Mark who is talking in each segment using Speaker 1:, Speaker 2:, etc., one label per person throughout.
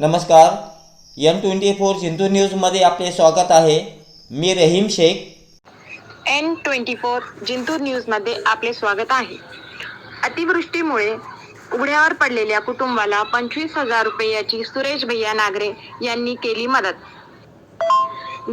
Speaker 1: नमस्कार. M twenty four Sindhu न्यूजमध्ये आपले स्वागत आहे. मी Rahim Shaikh.
Speaker 2: N twenty four Jintur न्यूजमध्ये आपले स्वागत आहे. अतिवृष्टीमुळे उघड्यावर पडलेल्या कुटुंबाला पंचवीस हजार रुपयाची सुरेश भैया नागरे यांनी केली मदत.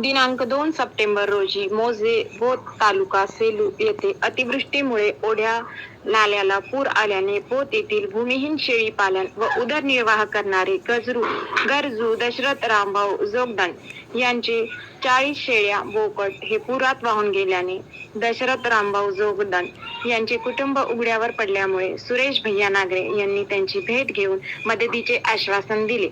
Speaker 2: दिनांक दोन सप्टेंबर रोजी मोजे बोध तालुका सेलू येथे अतिवृष्टीमुळे ओढ्या नाल्याला पूर आल्याने पोत येथील भूमिहीन शेळी पालन व उदरनिर्वाह करणारे गजरू गरजू दशरथ रामभाऊ जोगदान यांचे चाळीस शेळ्या बोकट हे पुरात वाहून गेल्याने दशरथ रामभाऊ जोगदान यांचे कुटुंब उघड्यावर पडल्यामुळे सुरेश भैया नागरे यांनी त्यांची भेट घेऊन मदतीचे आश्वासन दिले.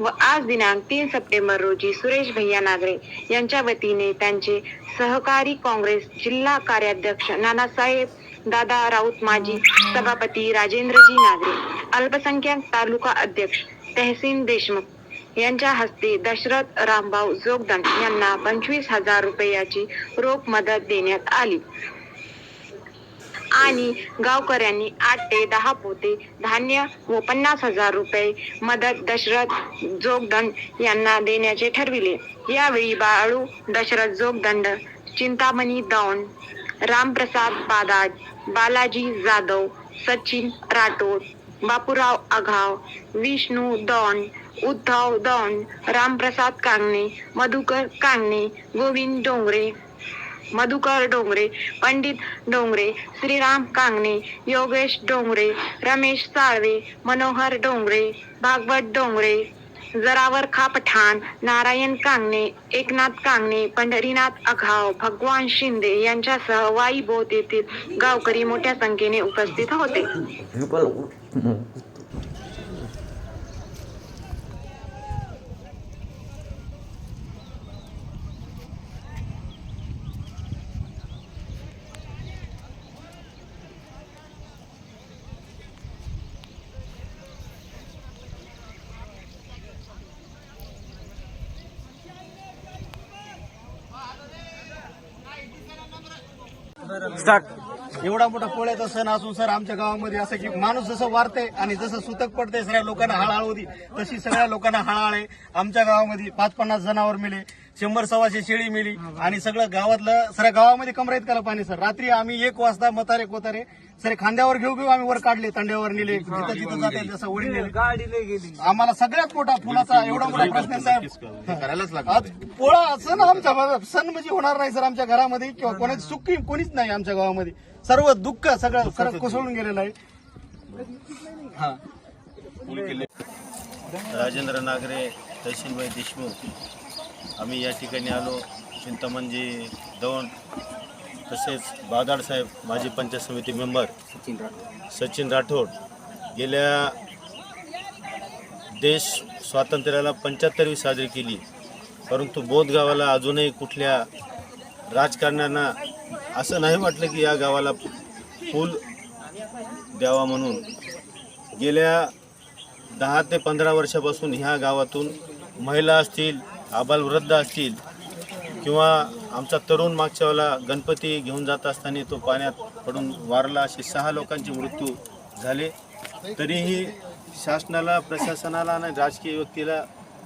Speaker 2: व आज दिनांक तीन सप्टेंबर रोजी सुरेश भैया नागरे यांच्या वतीने त्यांचे सहकारी काँग्रेस जिल्हा कार्याध्यक्ष नानासाहेब दादा राऊत माजी सभापती राजेंद्रजी नागरे अल्पसंख्याक तालुका अध्यक्ष तहसीन देशमुख यांच्या हस्ते दशरथ रामभाऊ जोगदंड यांना पंचवीस हजार रुपयाची रोख मदत देण्यात आली. आणि गावकऱ्यांनी आठ ते दहा पोते धान्य व पन्नास हजार रुपये मदत दशरथ जोगदंड यांना देण्याचे ठरविले. यावेळी बाळू दशरथ जोगदंड चिंतामणी दौंड रामप्रसाद बादाज बालाजी जाधव सचिन राठोड बापूराव आघाव विष्णू दौंड उद्धव दौंड रामप्रसाद कांगणे मधुकर कांगणे गोविंद डोंगरे मधुकर डोंगरे पंडित डोंगरे श्रीराम कांगणे योगेश डोंगरे रमेश साळवे मनोहर डोंगरे भागवत डोंगरे जरावर खा पठाण नारायण कांगणे एकनाथ कांगणे पंढरीनाथ अघाव भगवान शिंदे यांच्यासह वाई बोध येथील गावकरी मोठ्या संख्येने उपस्थित होते.
Speaker 3: एवढा मोठा पोळ्याचा सण असून सर आमच्या गावामध्ये असं की माणूस जसं वारते आणि जसं सुतक पडते सगळ्या लोकांना हळहळ होती तशी सगळ्या लोकांना हळहळ आहे. आमच्या गावामध्ये पाच पन्नास जनावर मिले. शंभर सव्वाशे शेळी मिली आणि सगळं गावातलं सगळ्या गावामध्ये कमराईत करा पाणी सर. रात्री आम्ही एक वाजता मतारे कोतारे सर खांद्यावर घेऊ घेऊ आम्ही वर काढले तंड्यावर नेले जिथं जिथं जाते जसं ओढी नेले. आम्हाला सगळ्यात मोठा फुलाचा एवढा मोठा प्रश्न साहेब आज पोळा सण आमच्या सण म्हणजे होणार नाही सर आमच्या घरामध्ये किंवा कोणाची सुखी कोणीच नाही आमच्या गावामध्ये. सर्व दुःख सगळं सगळं कोसळून गेलेलं आहे. हा.
Speaker 4: राजेंद्र नागरे तहसीलबाई देशमुख. आम्ही या ठिकाणी आलो. चिंतामणजी दौंड तसेच बादाड साहेब माजी पंचायत समिती मेंबर सचिन राठोड. गेल्या देश स्वातंत्र्याला पंच्याहत्तरवी साजरी केली. परंतु बोध गावाला अजूनही कुठल्या राजकारण्यांना असं नाही वाटलं की या गावाला पूल द्यावा म्हणून. गेल्या दहा ते पंधरा वर्षापासून ह्या गावातून महिला असतील आबालवृद्ध असतील किंवा आमचा तरुण मागच्या वेळेला गणपती घेऊन जात असताना तो पाण्यात पडून वारला असे सहा लोकांचे मृत्यू झाले. तरीही शासनाला प्रशासनाला आणि राजकीय व्यक्तीला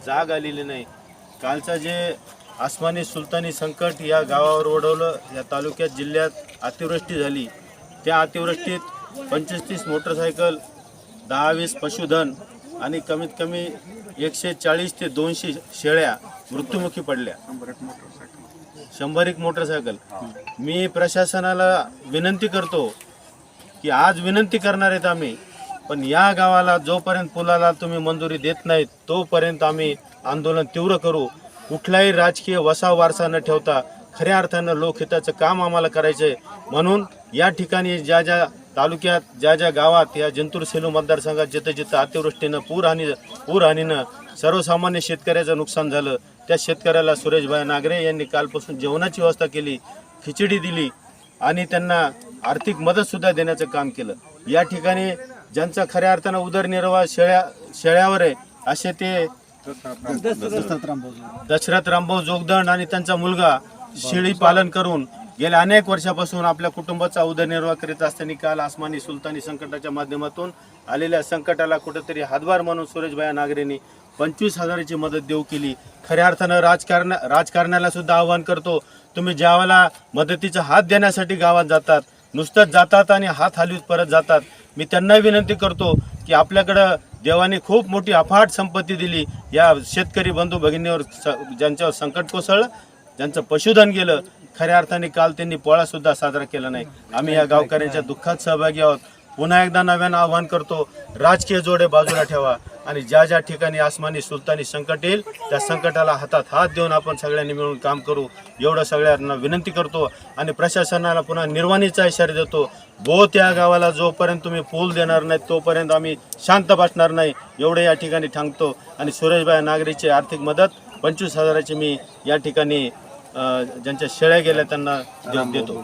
Speaker 4: जाग आलेली नाही. कालचं जे आसमानी सुलतानी संकट या गावावर ओढवलं या तालुक्यात जिल्ह्यात अतिवृष्टी झाली. त्या अतिवृष्टीत पंचवीस तीस मोटरसायकल दहा वीस पशुधन आणि कमीत कमी एकशे चाळीस ते दोनशे शेळ्या मृत्युमुखी पडल्या. शंभर एक मोटरसायकल. मी प्रशासनाला विनंती करतो की आज विनंती करणार आहेत आम्ही पण या गावाला जोपर्यंत पुलाला तुम्ही मंजुरी देत नाहीत तोपर्यंत आम्ही आंदोलन तीव्र करू. कुठलाही राजकीय वसा वारसा न ठेवता खऱ्या अर्थानं लोकहिताचं काम आम्हाला करायचं आहे म्हणून या ठिकाणी ज्या ज्या तालुक्यात ज्या ज्या गावात या जिंतूर सेलू मतदारसंघात जिथं जिथं अतिवृष्टीनं पूरहानी पूरहानीनं सर्वसामान्य शेतकऱ्याचं नुकसान झालं त्या शेतकऱ्याला सुरेशभाई नागरे यांनी कालपासून जेवणाची व्यवस्था केली खिचडी दिली आणि त्यांना आर्थिक मदतसुद्धा देण्याचं काम केलं. या ठिकाणी ज्यांचा खऱ्या अर्थानं उदरनिर्वाह शेळ्या शेळ्यावर आहे असे ते दशरथ रामभाऊ जोगदंड आणि त्यांचा मुलगा शेळी पालन करून गेल्या अनेक वर्षापासून आपल्या कुटुंबाचा उदरनिर्वाह करीत असताना काल आसमानी सुलतानी संकटाच्या माध्यमातून आलेल्या संकटाला कुठेतरी हातभार म्हणून सुरेशभाया नागरेंनी पंचवीस हजाराची मदत देऊ केली. खऱ्या अर्थानं राजकारण राजकारण्याला सुद्धा आव्हान करतो. तुम्ही ज्यावेळेला मदतीचा हात देण्यासाठी गावात जातात नुसतंच जातात आणि हात हलवीत परत जातात मी त्यांना विनंती करतो की आपल्याकडं देवाने खूप मोठी अफाट संपत्ती दिली. या शेतकरी बंधू भगिनीवर स- ज्यांच्यावर संकट कोसळलं ज्यांचं पशुधन गेलं खऱ्या अर्थाने काल त्यांनी पोळा सुद्धा साजरा केला नाही. आम्ही या गावकऱ्यांच्या दुःखात सहभागी आहोत. पुन्हा एकदा नव्यानं आवाहन करतो राजकीय जोडे बाजूला ठेवा आणि ज्या ज्या ठिकाणी आसमानी सुलतानी संकट येईल त्या संकटाला हातात हात देऊन आपण सगळ्यांनी मिळून काम करू. एवढं सगळ्यांना विनंती करतो आणि प्रशासनाला पुन्हा निर्वाणीचा इशारा देतो. बो त्या गावाला जोपर्यंत तुम्ही पूल देणार नाही तोपर्यंत आम्ही शांत बसणार नाही एवढं या ठिकाणी थांबतो आणि सुरेशबाई नागरीची आर्थिक मदत पंचवीस हजाराची मी या ठिकाणी ज्यांच्या शेळ्या गेल्या त्यांना देतो.